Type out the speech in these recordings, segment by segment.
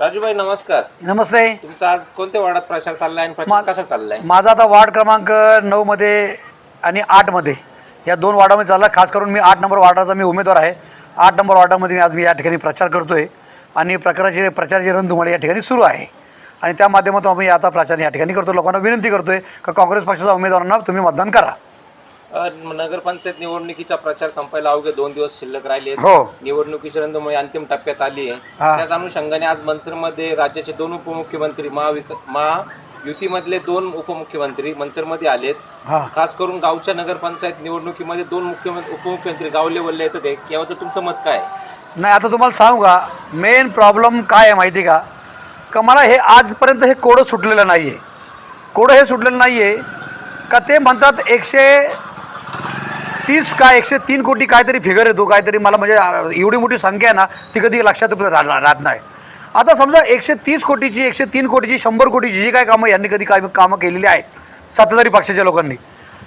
राजूभाई नमस्कार. नमस्ते. तुमचा आज कोणत्या वार्डात प्रचार चाललाय आणि प्रचार कसा चाललाय? माझा आता वार्ड क्रमांक नऊमध्ये आणि आठमध्ये या दोन वार्डामध्ये चालला. खास करून मी आठ नंबर वार्डाचा मी उमेदवार आहे. आठ नंबर वार्डामध्ये मी आज मी या ठिकाणी प्रचार करतो आहे आणि प्रकाराचे प्रचाराची रणधुमाळी या ठिकाणी सुरू आहे. आणि त्या माध्यमातून आम्ही आता प्रचार या ठिकाणी करतो. लोकांना विनंती करतो आहे का काँग्रेस पक्षाच्या उमेदवारांना तुम्ही मतदान करा. नगरपंचायत निवडणुकीचा प्रचार संपायला अवघे दोन दिवस शिल्लक राहिले. हो. निवडणुकीची रंगमुळे अंतिम टप्प्यात आली आहे. हा. त्याच अनुषंगाने आज मनसरमध्ये राज्याचे दोन उपमुख्यमंत्री महाविक महायुतीमधले दोन उपमुख्यमंत्री मनसरमध्ये आलेत हां. खास करून गावच्या नगरपंचायत निवडणुकीमध्ये दोन मुख्यमंत्री उपमुख्यमंत्री गाव लेवलला येतात आहे याबद्दल तुमचं मत काय आहे? नाही आता तुम्हाला सांगू का? मेन प्रॉब्लेम काय आहे माहिती का? का मला हे आजपर्यंत हे कोडं सुटलेलं नाही आहे कोडं हे सुटलेलं नाही आहे का ते म्हणतात एकशे तीस का एकशे तीन कोटी काहीतरी फिगर येतो काहीतरी. मला म्हणजे एवढी मोठी संख्या आहे ना ती कधी लक्षात राहत नाही. आता समजा एकशे तीस कोटीची एकशे तीन कोटीची शंभर कोटीची जी काय कामं यांनी कधी काय कामं केलेली आहेत सत्ताधारी पक्षाच्या लोकांनी.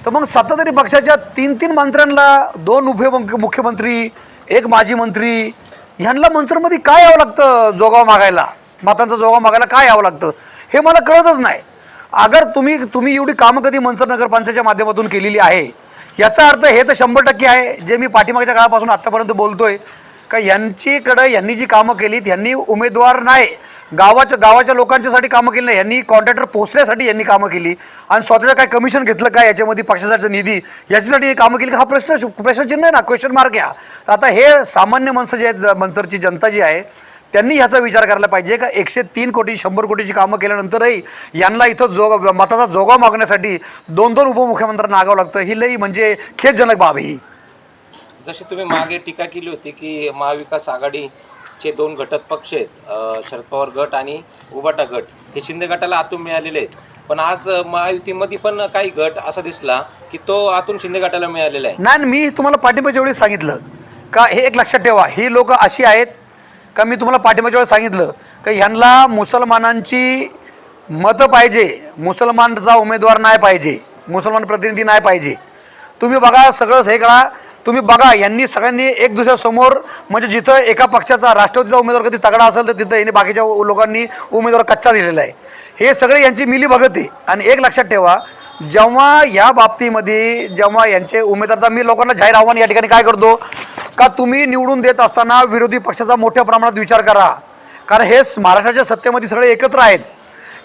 तर मग सत्ताधारी पक्षाच्या तीन तीन मंत्र्यांना दोन उपमुख्य मुख्यमंत्री एक माजी मंत्री ह्यांना मनसरमध्ये काय यावं लागतं जोगाव मागायला? मतांचा जोगाव मागायला काय यावं लागतं? हे मला कळतच नाही. अगर तुम्ही तुम्ही एवढी कामं कधी मनसर नगरपंचायतच्या माध्यमातून केलेली आहे याचा अर्थ हे तर शंभर टक्के आहे जे मी पाठीमागच्या काळापासून आत्तापर्यंत बोलतोय. का यांचीकडं यांनी जी कामं केलीत यांनी उमेदवार नाही. गावाच्या गावाच्या लोकांच्यासाठी कामं केली नाही. यांनी कॉन्ट्रॅक्टर पोचण्यासाठी यांनी कामं केली. आणि स्वतःचं काय कमिशन घेतलं काय याच्यामध्ये पक्षासाठी निधी याच्यासाठी हे कामं केली? का? हा प्रश्न प्रश्नचिन्ह आहे ना? क्वेश्चन मार्क आहे आता हे सामान्य माणसं जे आहेत मनसरची जनता जी आहे त्यांनी ह्याचा विचार करायला पाहिजे का एकशे तीन कोटी शंभर कोटीची कामं केल्यानंतरही यांना इथं जोग मताचा जोगा मागण्यासाठी दोन दोन उपमुख्यमंत्र्यांना आगावं लागतं. ही लई म्हणजे खेदजनक बाब ही. जशी तुम्ही मागे टीका केली होती की महाविकास आघाडीचे दोन घटक पक्ष आहेत शरद पवार गट आणि उबाटा गट हे शिंदे गटाला आतून मिळालेले आहेत. पण आज महायुतीमध्ये पण काही गट असा दिसला की तो आतून शिंदे गटाला मिळालेला आहे. नाही मी तुम्हाला पाठिंबाच्या वेळी सांगितलं का हे एक लक्षात ठेवा ही लोक अशी आहेत का मी तुम्हाला पाठिंबाच्या वेळेला सांगितलं का ह्यांना मुसलमानांची मतं पाहिजे. मुसलमानचा उमेदवार नाही पाहिजे. मुसलमान प्रतिनिधी नाही पाहिजे. तुम्ही बघा सगळंच हे करा. तुम्ही बघा यांनी सगळ्यांनी एक दुसऱ्यासमोर म्हणजे जिथं एका पक्षाचा राष्ट्रवादीचा उमेदवार कधी तगडा असेल तर तिथं यांनी बाकीच्या लोकांनी उमेदवार कच्चा दिलेला आहे. हे सगळे यांची मिली भगत. आहे आणि एक लक्षात ठेवा जेव्हा या बाबतीमध्ये जेव्हा यांचे उमेदवार मी लोकांना जाहीर आव्हान या ठिकाणी काय करतो? का तुम्ही निवडून देत असताना विरोधी पक्षाचा मोठ्या प्रमाणात विचार करा. कारण हे महाराष्ट्राच्या सत्तेमध्ये सगळे एकत्र आहेत.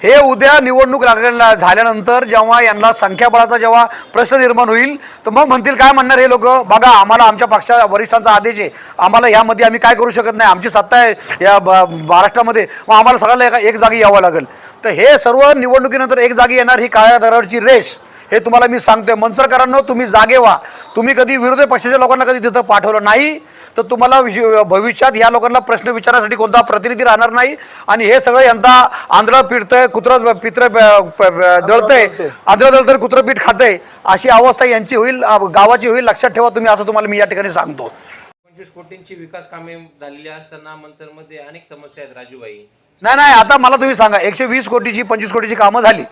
हे उद्या निवडणूक लागलेल्या झाल्यानंतर जेव्हा यांना संख्याबळाचा जेव्हा प्रश्न निर्माण होईल तर मग म्हणतील काय म्हणणार हे लोक? बघा आम्हाला आमच्या पक्षा वरिष्ठांचा आदेश आहे. आम्हाला यामध्ये आम्ही काय करू शकत नाही? आमची सत्ता आहे या ब- महाराष्ट्रामध्ये. मग आम्हाला सगळ्याला एक जागी यावं लागेल. तर हे सर्व निवडणुकीनंतर एक जागी येणार ही काळ्या दरावरची रेष. हे तुम्हाला मी सांगतोय. मनसरकरांनो तुम्ही जागे व्हा. तुम्ही कधी विरोधी पक्षाच्या लोकांना कधी तिथं पाठवलं नाही तर तुम्हाला विश- भविष्यात या लोकांना प्रश्न विचारण्यासाठी कोणता प्रतिनिधी राहणार नाही. आणि हे सगळं यंदा आंधळं पिळतंय कुत्रं पित्र दळतंय. आंधळं दळतंय कुत्रं पीठ खातंय. अशी अवस्था यांची होईल गावाची होईल लक्षात ठेवा तुम्ही असं तुम्हाला मी या ठिकाणी सांगतो. पंचवीस कोटींची विकास कामे झालेली असताना मनसरमध्ये अनेक समस्या आहेत राजूबाई. नाही नाही आता मला तुम्ही सांगा एकशे वीस कोटीची पंचवीस कोटीची कामं झाली.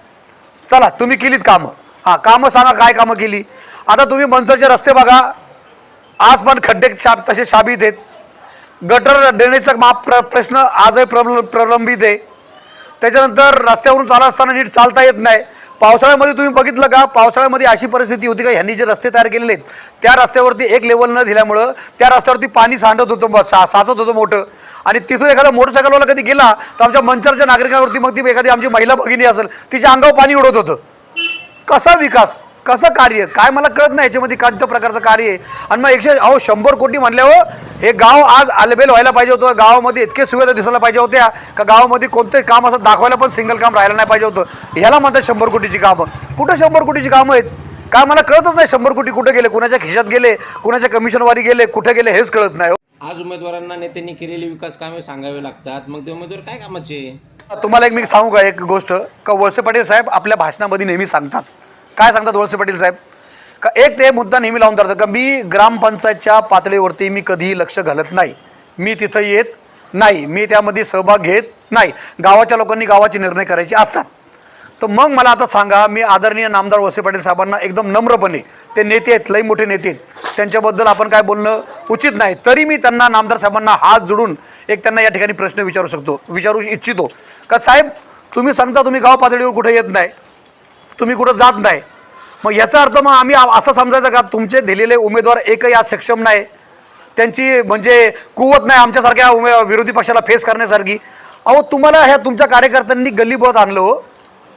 चला तुम्ही केलीत कामं. हां कामं सांगा काय कामं केली. आता तुम्ही मनसरचे रस्ते बघा. आज पण खड्डे शा तसे शाबित आहेत. गटर ड्रेनेजचा माप प्र प्रश्न आजही प्रबल प्रलंबित आहे. त्याच्यानंतर रस्त्यावरून चालत असताना नीट चालता येत नाही. पावसाळ्यामध्ये तुम्ही बघितलं का? पावसाळ्यामध्ये अशी परिस्थिती होती का? ह्यांनी जे रस्ते तयार केलेले आहेत त्या रस्त्यावरती एक लेवल न दिल्यामुळं त्या रस्त्यावरती पाणी सांडत होतं सा साचत होतं मोठं. आणि तिथून एखादा मोटरसायकलवाला कधी गेला तर आमच्या मंचरच्या नागरिकांवरती मग ती एखादी आमची महिला भगिनी असेल तिच्या अंगावर पाणी उडत होतं. कसा विकास कसं कार्य काय मला कळत नाही याच्यामध्ये कोणत्या प्रकारचं कार्य आहे. आणि मग एकशे अहो शंभर कोटी म्हणल्यावर हे गाव आज आलबेल व्हायला पाहिजे होतं. गावामध्ये इतके सुविधा दिसायला पाहिजे होत्या. का गावामध्ये कोणते काम असं दाखवायला पण सिंगल काम राहायला नाही पाहिजे होतं. ह्याला म्हणतात शंभर कोटीची कामं. कुठं शंभर कोटीची कामं आहेत? काय मला कळतच नाही शंभर कोटी कुठे गेले कुणाच्या खिशात गेले कुणाच्या कमिशनवारी गेले कुठे गेले हेच कळत नाही. आज उमेदवारांना नेत्यांनी केलेली विकास कामे सांगावे लागतात. मग ते उमेदवार काय कामाचे? तुम्हाला एक मी सांगू का एक गोष्ट? का वळसे पाटील साहेब आपल्या भाषणामध्ये नेहमी सांगतात. काय सांगतात वळसे पाटील साहेब? का एक ते मुद्दा नेहमी लावून धरतात का मी ग्रामपंचायतच्या पातळीवरती मी कधीही लक्ष घालत नाही. मी तिथं येत नाही. मी त्यामध्ये सहभाग घेत नाही. गावाच्या लोकांनी गावाचे निर्णय करायचे असतात. तर मग मला आता सांगा मी आदरणीय नामदार वसे पाटील साहेबांना एकदम नम्रपणे ते नेते आहेत लई मोठे नेते आहेत त्यांच्याबद्दल आपण काय बोलणं उचित नाही तरी मी त्यांना नामदार साहेबांना हात जोडून एक त्यांना या ठिकाणी प्रश्न विचारू शकतो विचारू इच्छितो. का साहेब तुम्ही सांगता तुम्ही गाव पातळीवर कुठे येत नाही तुम्ही कुठं जात नाही. मग याचा अर्थ मग आम्ही असं समजायचं का तुमचे दिलेले उमेदवार एकही आज सक्षम नाही त्यांची म्हणजे कुवत नाही आमच्यासारख्या उमे विरोधी पक्षाला फेस करण्यासारखी. अहो तुम्हाला ह्या तुमच्या कार्यकर्त्यांनी गल्लीबोत आणलं हो.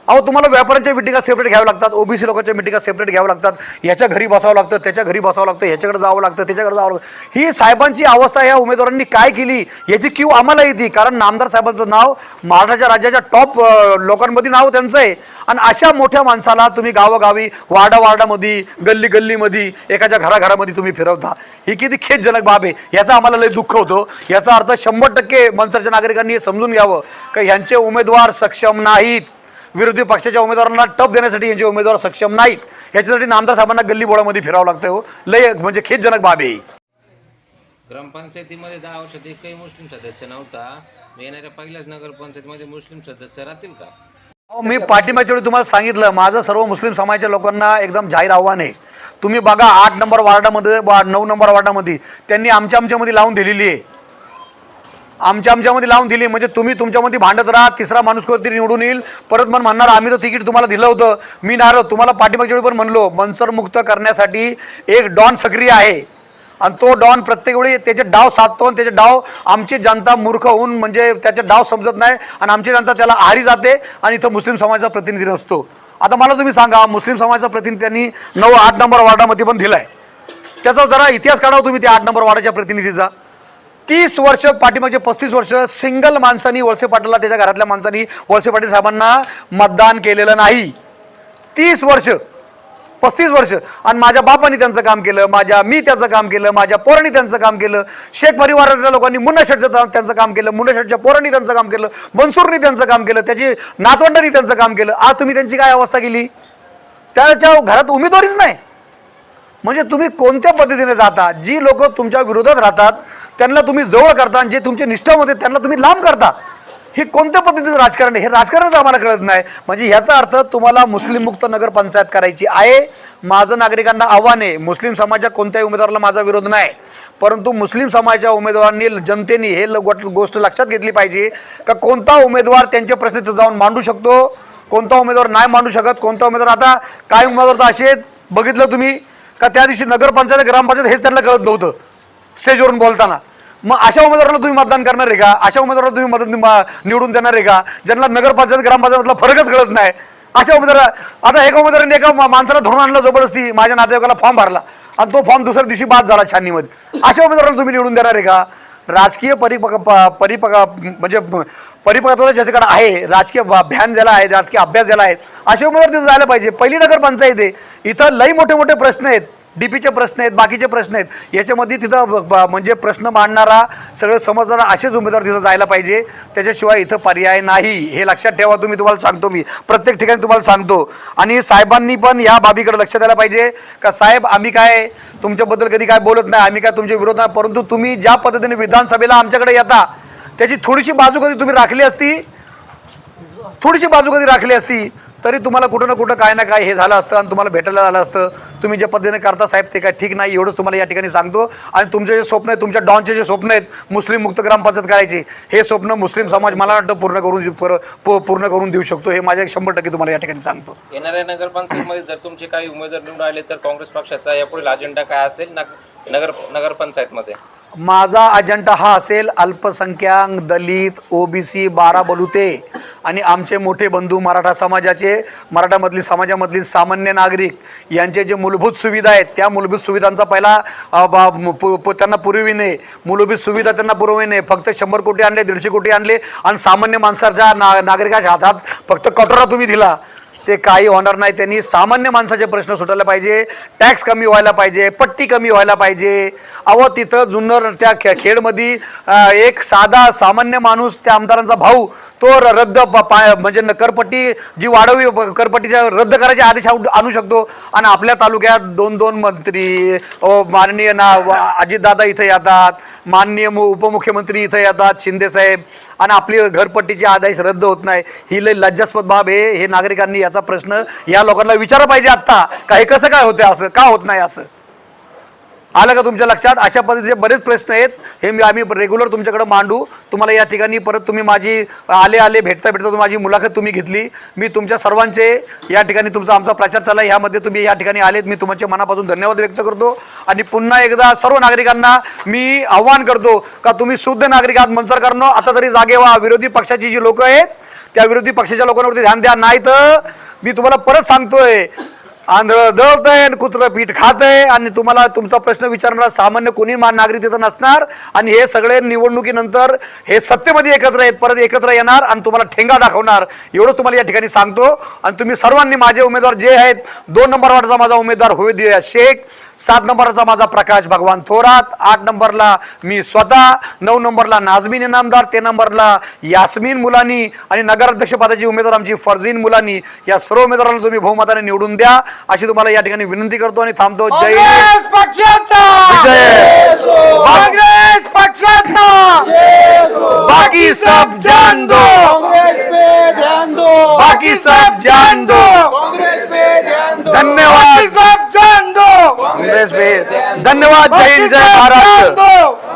अहो तुम्हाला व्यापाऱ्यांच्या मिटिंगा सेपरेट घ्याव्या लागतात ओबीसी लोकांच्या मिटिंगा सेपरेट घ्याव्या लागतात. ह्याच्या घरी बसावं लागतं त्याच्या घरी बसावं लागतं ह्याच्याकडे जावं लागतं त्याच्याकडे जावं लागतं. ही साहेबांची अवस्था ह्या उमेदवारांनी काय केली याची क्यू आम्हाला येते कारण नामदार साहेबांचं नाव महाराष्ट्राच्या राज्याच्या टॉप लोकांमध्ये नाव त्यांचं आहे. आणि अशा मोठ्या माणसाला तुम्ही गावोगावी वाडा वार्डामध्ये गल्ली गल्लीमध्ये एखाद्या घराघरामध्ये तुम्ही फिरवता. ही किती खेदजनक बाब आहे. याचा आम्हाला लय दुःख होतो. याचा अर्थ शंभर टक्के मनसरच्या नागरिकांनी हे समजून घ्यावं. का ह्यांचे उमेदवार सक्षम नाहीत. विरोधी पक्षाच्या उमेदवारांना टप देण्यासाठी यांचे उमेदवार सक्षम नाहीत. याच्यासाठी नामदार साहेबांना गल्ली बोळामध्ये फिरावं लागतं हो. लय म्हणजे खेदजनक बाब आहे. ग्रामपंचायतीमध्ये दहा वर्षात एकही मुस्लिम सदस्य नव्हता. येणाऱ्या पहिल्याच नगरपंचायतीमध्ये मुस्लिम सदस्य राहतील का? अहो, मी पाठिंबाच्या वेळी तुम्हाला सांगितलं माझं सर्व मुस्लिम समाजाच्या लोकांना एकदम जाहीर आव्हान आहे. तुम्ही बघा आठ नंबर वार्डामध्ये वा नऊ नंबर वार्डामध्ये त्यांनी आमच्या आमच्यामध्ये लावून दिलेली आहे. आमच्या आमच्यामध्ये लावून दिली. म्हणजे तुम्ही तुमच्यामध्ये भांडत राहा तिसरा माणूस कोणतरी निवडून येईल. परत मन म्हणणार आम्ही तर तिकीट तुम्हाला दिलं होतं. मी नारळ तुम्हाला पाठीमागच्या वेळी पण म्हणलो मनसरमुक्त करण्यासाठी एक डॉन सक्रिय आहे. आणि तो डॉन प्रत्येक वेळी त्याचे डाव साधतो आणि त्याचे डाव आमची जनता मूर्ख होऊन म्हणजे त्याचे डाव समजत नाही आणि आमची जनता त्याला आहारी जाते आणि इथं मुस्लिम समाजाचा प्रतिनिधी नसतो आता मला तुम्ही सांगा मुस्लिम समाजाचा प्रतिनिधी त्यांनी नऊ आठ नंबर वार्डामध्ये पण दिलाय. त्याचा जरा इतिहास काढावा तुम्ही त्या आठ नंबर वार्डाच्या प्रतिनिधीचा. तीस वर्ष पाठीमागचे पस्तीस वर्ष सिंगल माणसांनी वळसे पाटीलला त्याच्या घरातल्या माणसांनी वळसे पाटील साहेबांना मतदान केलेलं नाही. तीस वर्ष पस्तीस वर्ष. आणि माझ्या बापाने त्यांचं काम केलं माझ्या मी त्याचं काम केलं माझ्या पोरांनी त्यांचं काम केलं शेख परिवारातल्या लोकांनी मुन्ना शेठचं त्यांचं काम केलं मुन्ना शेठच्या पोरांनी त्यांचं काम केलं मनसूरनी त्यांचं काम केलं त्याची नातवंडांनी त्यांचं काम केलं. आज तुम्ही त्यांची काय अवस्था केली? त्याच्या घरात उमेदवारीच नाही. म्हणजे तुम्ही कोणत्या पद्धतीने जाता? जी लोक तुमच्या विरोधात राहतात त्यांना तुम्ही जवळ करता आणि जे तुमचे निष्ठामध्ये त्यांना तुम्ही लांब करता. हे कोणत्या पद्धतीचं राजकारण आहे? हे राजकारणच आम्हाला कळत नाही. म्हणजे ह्याचा अर्थ तुम्हाला मुस्लिम मुक्त नगर पंचायत करायची आहे. माझं नागरिकांना आव्हान आहे. मुस्लिम समाजाच्या कोणत्याही उमेदवाराला माझा विरोध नाही. परंतु मुस्लिम समाजाच्या उमेदवारांनी जनतेने हे गोष्ट लक्षात घेतली पाहिजे का कोणता उमेदवार त्यांचे प्रश्न जाऊन मांडू शकतो? कोणता उमेदवार नाही मांडू शकत? कोणता उमेदवार आता काय उमेदवार तर असे आहेत, बघितलं तुम्ही? का त्या दिवशी नगरपंचायत ग्रामपंचायत हेच त्यांना कळत नव्हतं. स्टेजवरून बोलताना. मग अशा उमेदवाराला तुम्ही मतदान करणार आहे का? अशा उमेदवाराला तुम्ही मदत निवडून देणार आहे का? ज्यांना नगरपंचायत ग्रामपंचायतमधला फरकच कळत नाही. अशा उमेदवार आता एका उमेदवाराने एका माणसाला धरून आणलं जबरदस्ती माझ्या नातेवाईकाला फॉर्म भरला. आणि तो फॉर्म दुसऱ्या दिवशी बाद झाला छाननीमध्ये. अशा उमेदवाराला तुम्ही निवडून देणार आहे का? राजकीय परिपक प- परिपक म्हणजे परिपक्वता ज्याच्याकडे आहे राजकीय भ्यान झाला आहे राजकीय अभ्यास झाला आहे असे उमेदवार तिथं जायला पाहिजे. पहिली नगरपंचायत आहे. इथं लई मोठे मोठे प्रश्न आहेत. डी पीचे प्रश्न आहेत बाकीचे प्रश्न आहेत. याच्यामध्ये तिथं ब- म्हणजे प्रश्न मांडणारा सगळं समजणारा असेच उमेदवार तिथं जायला पाहिजे. त्याच्याशिवाय इथं पर्याय नाही. हे लक्षात ठेवा तुम्ही तुम्हाला सांगतो मी. प्रत्येक ठिकाणी तुम्हाला सांगतो. आणि साहेबांनी पण या बाबीकडे लक्ष द्यायला पाहिजे. का साहेब आम्ही काय तुमच्याबद्दल कधी काय बोलत नाही आम्ही काय तुमच्या विरोध नाही. परंतु तुम्ही ज्या पद्धतीने विधानसभेला आमच्याकडे येता त्याची थोडीशी बाजू कधी तुम्ही राखली असती? थोडीशी बाजू कधी राखली असती? तरी तुम्हाला कुठं ना कुठं काय ना काय हे झालं असतं आणि तुम्हाला भेटायला झालं असतं. तुम्ही ज्या पद्धतीने करता साहेब ते काय ठीक नाही एवढंच तुम्हाला या ठिकाणी सांगतो. आणि तुमचे जे स्वप्न आहेत तुमच्या डॉनचे जे स्वप्न आहेत मुस्लिम मुक्त ग्रामपंचायत करायची हे स्वप्न मुस्लिम समाज मला वाटतं पूर्ण करून पूर्ण करून देऊ शकतो. हे माझ्या शंभर टक्के तुम्हाला या ठिकाणी सांगतो. येणाऱ्या नगरपंचायतमध्ये जर तुमचे काही उमेदवार निवडून आले तर काँग्रेस पक्षाचा यापुढील अजेंडा काय असेल नग- नगर नगरपंचायतमध्ये? माझा अजेंडा हा असेल अल्पसंख्याक दलित ओबीसी बारा बलुते आणि आमचे मोठे बंधू मराठा समाजाचे मराठामधली समाजामधली सामान्य नागरिक यांचे जे मूलभूत सुविधा आहेत त्या मूलभूत सुविधांचा पहिला पु- त्यांना पुरविणे मूलभूत सुविधा त्यांना पुरविणे फक्त शंभर कोटी आणले दीडशे कोटी आणले आणि सामान्य माणसाच्या ना नागरिकाच्या हातात फक्त कटोरा तुम्ही दिला. ते काही होणार नाही. त्यांनी सामान्य माणसाचे प्रश्न सुटायला पाहिजे. टॅक्स कमी व्हायला पाहिजे. पट्टी कमी व्हायला पाहिजे. अहो तिथं जुन्नर त्या खे खेडमध्ये एक साधा सामान्य माणूस त्या आमदारांचा भाऊ तो रद्द पा- म्हणजे करपट्टी जी वाढवी करपट्टीच्या रद्द करायचे आदेश आणू शकतो. आणि आपल्या तालुक्यात दोन दोन मंत्री माननीय ना अजितदादा इथं येतात. माननीय मु- उपमुख्यमंत्री इथं येतात शिंदेसाहेब आणि आपली घरपट्टीचे आदेश रद्द होत नाही. ही लय लज्जास्पद बाब आहे. हे नागरिकांनी याचा प्रश्न या लोकांना विचारा पाहिजे आत्ता. का हे कसं काय होतं असं? का होत नाही असं? आलं का तुमच्या लक्षात? अशा पद्धतीचे बरेच प्रश्न आहेत. हे मी आम्ही रेग्युलर तुमच्याकडे मांडू. तुम्हाला या ठिकाणी परत तुम्ही माझी आले आले भेटता भेटता माझी मुलाखत तुम्ही घेतली. मी तुमच्या सर्वांचे या ठिकाणी तुमचा आमचा प्रचार चालला ह्यामध्ये तुम्ही या ठिकाणी आलेत. मी तुमच्या मनापासून धन्यवाद व्यक्त करतो. आणि पुन्हा एकदा सर्व नागरिकांना मी आव्हान करतो का तुम्ही शुद्ध नागरिक आहात मनसर करणं आता तरी जागे व्हा. विरोधी पक्षाची जी लोक आहेत त्या विरोधी पक्षाच्या लोकांवरती ध्यान द्या. नाही तर मी तुम्हाला परत सांगतोय आंधळ दळतंय आणि कुत्रं पीठ खातंय. आणि तुम्हाला तुमचा प्रश्न विचारणारा सामान्य कोणी मान नागरिक तिथं नसणार. आणि हे सगळे निवडणुकीनंतर हे सत्तेमध्ये एकत्र आहेत परत एकत्र येणार आणि तुम्हाला ठेंगा दाखवणार. एवढं तुम्हाला या ठिकाणी सांगतो. आणि तुम्ही सर्वांनी माझे उमेदवार जे आहेत दोन नंबर वाटचा माझा उमेदवार होवेदिया शेख सात नंबरचा माझा प्रकाश भगवान थोरात आठ नंबरला मी स्वतः नऊ नंबरला नाझमीन इनामदार ते नंबरला यास्मीन मुलानी आणि नगराध्यक्ष पदाची उमेदवार आमची फर्जीन मुलानी. या सर्व उमेदवारांना तुम्ही बहुमताने निवडून द्या. अशी तुम्हाला या ठिकाणी विनंती करतो आणि थांबतो. जय बाकी सब जान दो। बाकी सब जान दो। धन्यवाद! काँग्रेस भेद धन्यवाद जय हिंद जय महाराष्ट्र